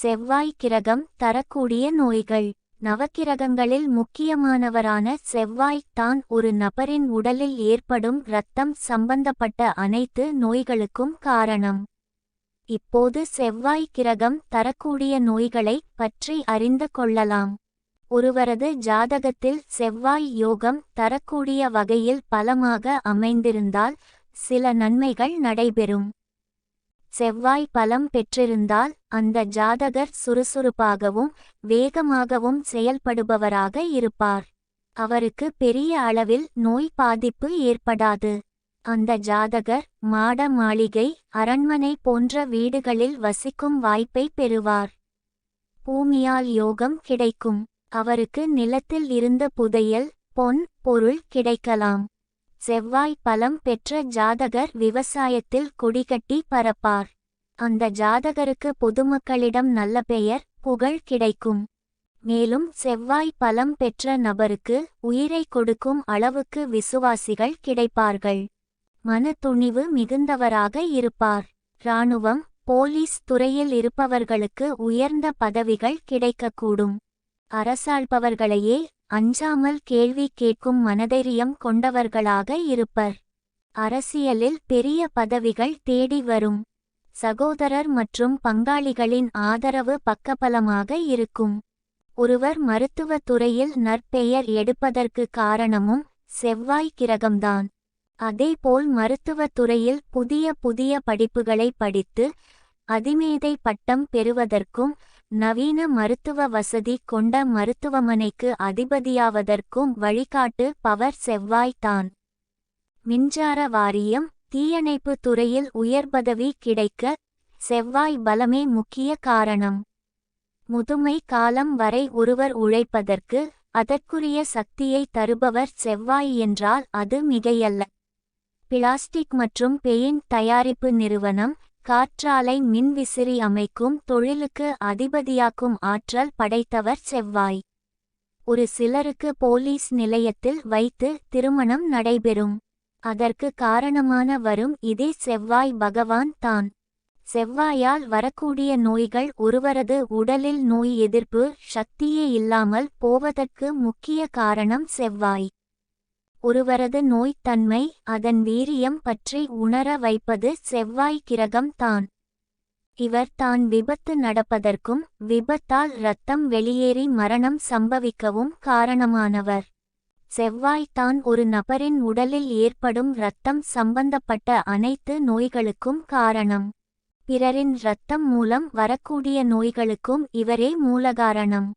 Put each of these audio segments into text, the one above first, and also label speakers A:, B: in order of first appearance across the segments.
A: செவ்வாய் கிரகம் தரக்கூடிய நோய்கள். நவக்கிரகங்களில் முக்கியமானவரான செவ்வாய் தான் ஒரு நபரின் உடலில் ஏற்படும் இரத்தம் சம்பந்தப்பட்ட அனைத்து நோய்களுக்கும் காரணம். இப்போது செவ்வாய் கிரகம் தரக்கூடிய நோய்களை பற்றி அறிந்து கொள்ளலாம். ஒருவரது ஜாதகத்தில் செவ்வாய் யோகம் தரக்கூடிய வகையில் பலமாக அமைந்திருந்தால் சில நன்மைகள் நடைபெறும். செவ்வாய் பலம் பெற்றிருந்தால் அந்த ஜாதகர் சுறுசுறுப்பாகவும் வேகமாகவும் செயல்படுபவராக இருப்பார். அவருக்கு பெரிய அளவில் நோய் பாதிப்பு ஏற்படாது. அந்த ஜாதகர் மாட மாளிகை அரண்மனை போன்ற வீடுகளில் வசிக்கும் வாய்ப்பை பெறுவார். பூமியால் யோகம் கிடைக்கும். அவருக்கு நிலத்தில் இருந்த புதையல் பொன் பொருள் கிடைக்கலாம். செவ்வாய் பலம் பெற்ற ஜாதகர் விவசாயத்தில் கொடிகட்டி பரப்பார் அந்த ஜாதகருக்கு பொதுமக்களிடம் நல்ல பெயர் புகழ் கிடைக்கும். மேலும் செவ்வாய் பலம் பெற்ற நபருக்கு உயிரை கொடுக்கும் அளவுக்கு விசுவாசிகள் கிடைப்பார்கள். மன துணிவு மிகுந்தவராக இருப்பார். இராணுவம் போலீஸ் துறையில் இருப்பவர்களுக்கு உயர்ந்த பதவிகள் கிடைக்கக்கூடும். அரசாள்பவர்களையே அஞ்சாமல் கேள்வி கேட்கும் மனதைரியம் கொண்டவர்களாக இருப்பர். அரசியலில் பெரிய பதவிகள் தேடி வரும். சகோதரர் மற்றும் பங்காளிகளின் ஆதரவு பக்கபலமாக இருக்கும். ஒருவர் மருத்துவத் துறையில் நற்பெயர் எடுப்பதற்கு காரணமும் செவ்வாய் கிரகம்தான். அதேபோல் மருத்துவத் துறையில் புதிய புதிய படிப்புகளை படித்து அதிமேதை பட்டம் பெறுவதற்கும் நவீன மருத்துவ வசதி கொண்ட மருத்துவமனைக்கு அதிபதியாவதற்கும் வழிகாட்டு பவர் செவ்வாய்தான் மின்சார வாரியம் தீயணைப்பு துறையில் உயர்பதவி கிடைக்க செவ்வாய் பலமே முக்கிய காரணம். முதுமை காலம் வரை ஒருவர் உழைப்பதற்கு அதற்குரிய சக்தியை தருபவர் செவ்வாய் என்றால் அது மிகையல்ல. பிளாஸ்டிக் மற்றும் பெயிண்ட் தயாரிப்பு நிறுவனம் காற்றாலை மின்விசிறி அமைக்கும் தொழிலுக்கு அதிபதியாக்கும் ஆற்றல் படைத்தவர் செவ்வாய். ஒரு சிலருக்கு போலீஸ் நிலையத்தில் வைத்து திருமணம் நடைபெறும். அதற்கு காரணமான வரும் இதே செவ்வாய் பகவான் தான். செவ்வாயால் வரக்கூடிய நோய்கள் ஒருவரது உடலில் நோய் எதிர்ப்பு சக்தியே இல்லாமல் போவதற்கு முக்கிய காரணம் செவ்வாய். ஒருவரது நோய்த்தன்மை அதன் வீரியம் பற்றி உணர வைப்பது செவ்வாய் கிரகம் தான். இவர் தான் விபத்து நடப்பதற்கும் விபத்தால் இரத்தம் வெளியேறி மரணம் சம்பவிக்கவும் காரணமானவர். செவ்வாய் தான் ஒரு நபரின் உடலில் ஏற்படும் இரத்தம் சம்பந்தப்பட்ட அனைத்து நோய்களுக்கும் காரணம். பிறரின் இரத்தம் மூலம் வரக்கூடிய நோய்களுக்கும் இவரே மூலகாரணம்.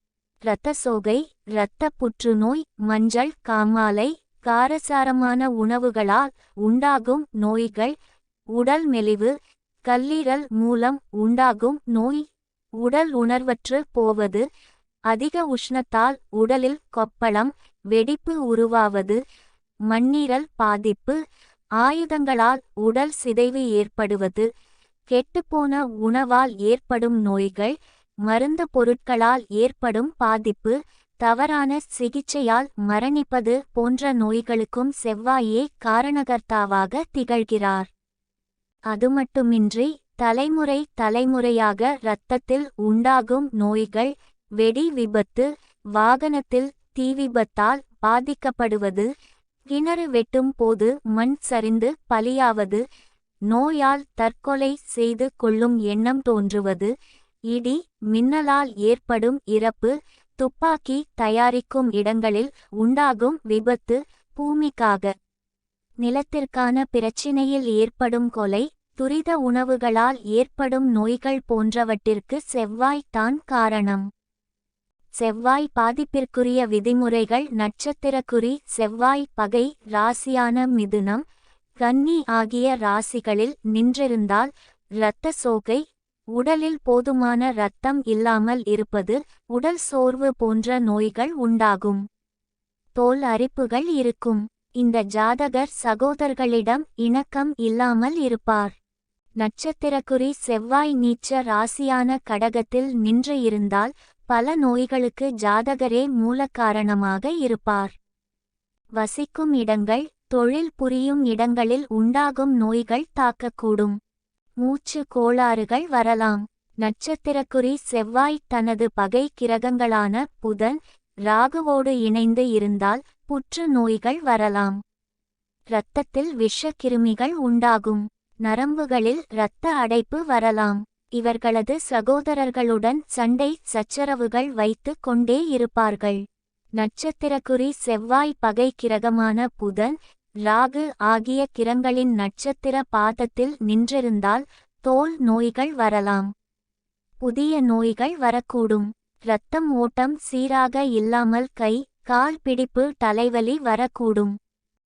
A: இரத்த சோகை இரத்த புற்றுநோய் மஞ்சள் காமாலை காரசாரமான உணவுகளால் உண்டாகும் நோய்கள் உடல் மெலிவு கல்லீரல் மூலம் உண்டாகும் நோய் உடல் உணர்வற்று போவது அதிக உஷ்ணத்தால் உடலில் கொப்பளம் வெடிப்பு உருவாவது மண்ணீரல் பாதிப்பு ஆயுதங்களால் உடல் சிதைவு ஏற்படுவது கெட்டுப்போன உணவால் ஏற்படும் நோய்கள் மருந்து பொருட்களால் ஏற்படும் பாதிப்பு தவறான சிகிச்சையால் மரணிப்பது போன்ற நோய்களுக்கும் செவ்வாயே காரணகர்த்தாவாக திகழ்கிறார். அதுமட்டுமின்றி தலைமுறை தலைமுறையாக இரத்தத்தில் உண்டாகும் நோய்கள் வெடி விபத்து வாகனத்தில் தீ விபத்தால் பாதிக்கப்படுவது கிணறு வெட்டும் போது மண் சரிந்து பலியாவது நோயால் தற்கொலை செய்து கொள்ளும் எண்ணம் தோன்றுவது இடி மின்னலால் ஏற்படும் இறப்பு துப்பாக்கி தயாரிக்கும் இடங்களில் உண்டாகும் விபத்து பூமிக்காக. நிலத்திற்கான பிரச்சினையில் ஏற்படும் கொலை துரித உணவுகளால் ஏற்படும் நோய்கள் போன்றவற்றிற்கு செவ்வாய் தான் காரணம். செவ்வாய் பாதிப்பிற்குரிய விதிமுறைகள் நட்சத்திரக்குறி செவ்வாய் பகை ராசியான மிதுனம் கன்னி ஆகிய ராசிகளில் நின்றிருந்தால் இரத்த சோகை உடலில் போதுமான இரத்தம் இல்லாமல் இருப்பது உடல் சோர்வு போன்ற நோய்கள் உண்டாகும். தோல் அரிப்புகள் இருக்கும். இந்த ஜாதகர் சகோதரர்களிடம் இணக்கம் இல்லாமல் இருப்பார். நட்சத்திரக்குறி செவ்வாய் நீச்ச ராசியான கடகத்தில் நின்று இருந்தால் பல நோய்களுக்கு ஜாதகரே மூலக்காரணமாக இருப்பார். வசிக்கும் இடங்கள் தொழில் புரியும் இடங்களில் உண்டாகும் நோய்கள் தாக்கக்கூடும். மூச்சு கோளாறுகள் வரலாம். நட்சத்திரக்குறி செவ்வாய் தனது பகை கிரகங்களான புதன் ராகுவோடு இணைந்து இருந்தால் புற்று நோய்கள் வரலாம். இரத்தத்தில் விஷக்கிருமிகள் உண்டாகும். நரம்புகளில் இரத்த அடைப்பு வரலாம். இவர்களது சகோதரர்களுடன் சண்டை சச்சரவுகள் வைத்து கொண்டே இருப்பார்கள். நட்சத்திரக்குறி செவ்வாய் பகை கிரகமான புதன் ராகு ஆகிய கிரங்களின் நட்சத்திர பாதத்தில் நின்றிருந்தால் தோல் நோய்கள் வரலாம். புதிய நோய்கள் வரக்கூடும். இரத்தம் ஓட்டம் சீராக இல்லாமல் கை கால் பிடிப்பு தலைவலி வரக்கூடும்.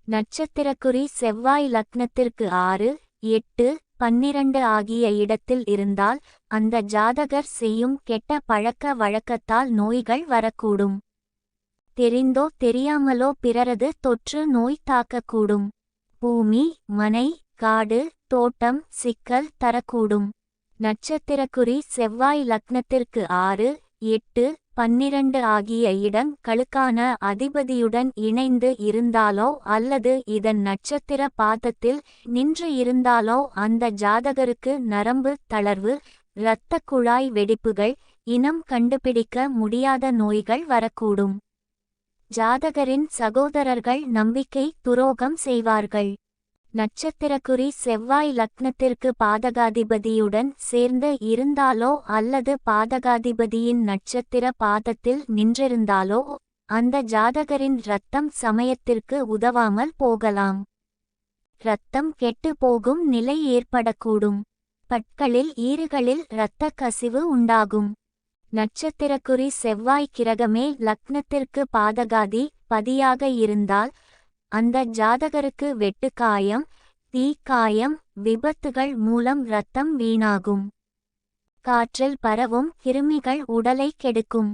A: நட்சத்திரக்குறி செவ்வாய் லக்னத்திற்கு ஆறு எட்டு பன்னிரண்டு ஆகிய இடத்தில் இருந்தால் அந்த ஜாதகர் செய்யும் கெட்ட பழக்க வழக்கத்தால் நோய்கள் வரக்கூடும். தெரிந்தோ தெரியாமலோ பிறரது தொற்று நோய் தாக்கக்கூடும். பூமி மனை காடு தோட்டம் சிக்கல் தரக்கூடும். நட்சத்திரக்குறி செவ்வாய் லக்னத்திற்கு ஆறு எட்டு பன்னிரண்டு ஆகிய இடம் கழுக்கான அதிபதியுடன் இணைந்து இருந்தாலோ அல்லது இதன் நட்சத்திர பாதத்தில் நின்று இருந்தாலோ அந்த ஜாதகருக்கு நரம்பு தளர்வு இரத்த குழாய் வெடிப்புகள் இனம் கண்டுபிடிக்க முடியாத நோய்கள் வரக்கூடும். ஜாதகரின் சகோதரர்கள் நம்பிக்கை துரோகம் செய்வார்கள். நட்சத்திரக்குறி செவ்வாய் லக்னத்திற்கு பாதகாதிபதியுடன் சேர்ந்து இருந்தாலோ அல்லது பாதகாதிபதியின் நட்சத்திர பாதத்தில் நின்றிருந்தாலோ அந்த ஜாதகரின் இரத்தம் சமயத்திற்கு உதவாமல் போகலாம். இரத்தம் கெட்டு போகும் நிலை ஏற்படக்கூடும். பட்களில் ஈறுகளில் இரத்த கசிவு உண்டாகும். நட்சத்திரக்குறி செவ்வாய் கிரகமே லக்னத்திற்கு பாதகாதி பதியாக இருந்தால் அந்த ஜாதகருக்கு வெட்டுக்காயம் தீக்காயம் விபத்துகள் மூலம் இரத்தம் வீணாகும். காற்றில் பரவும் கிருமிகள் உடலை கெடுக்கும்.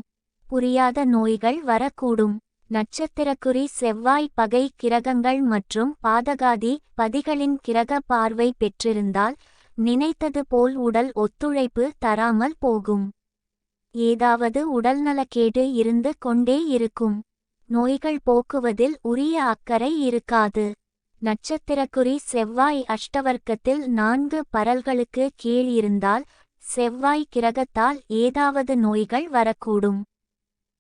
A: புரியாத நோய்கள் வரக்கூடும். நட்சத்திரக்குறி செவ்வாய் பகை கிரகங்கள் மற்றும் பாதகாதி பதிகளின் கிரக பார்வை பெற்றிருந்தால் நினைத்தது போல் உடல் ஒத்துழைப்பு தராமல் போகும். ஏதாவது உடல்நலக்கேடு இருந்து கொண்டே இருக்கும். நோய்கள் போக்குவதில் உரிய அக்கறை இருக்காது. நட்சத்திரக்குறி செவ்வாய் அஷ்டவர்க்கத்தில் நான்கு பரல்களுக்கு கீழ் இருந்தால் செவ்வாய் கிரகத்தால் ஏதாவது நோய்கள் வரக்கூடும்.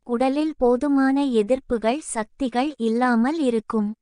A: உடலில் போதுமான எதிர்ப்புகள் சக்திகள் இல்லாமல் இருக்கும்.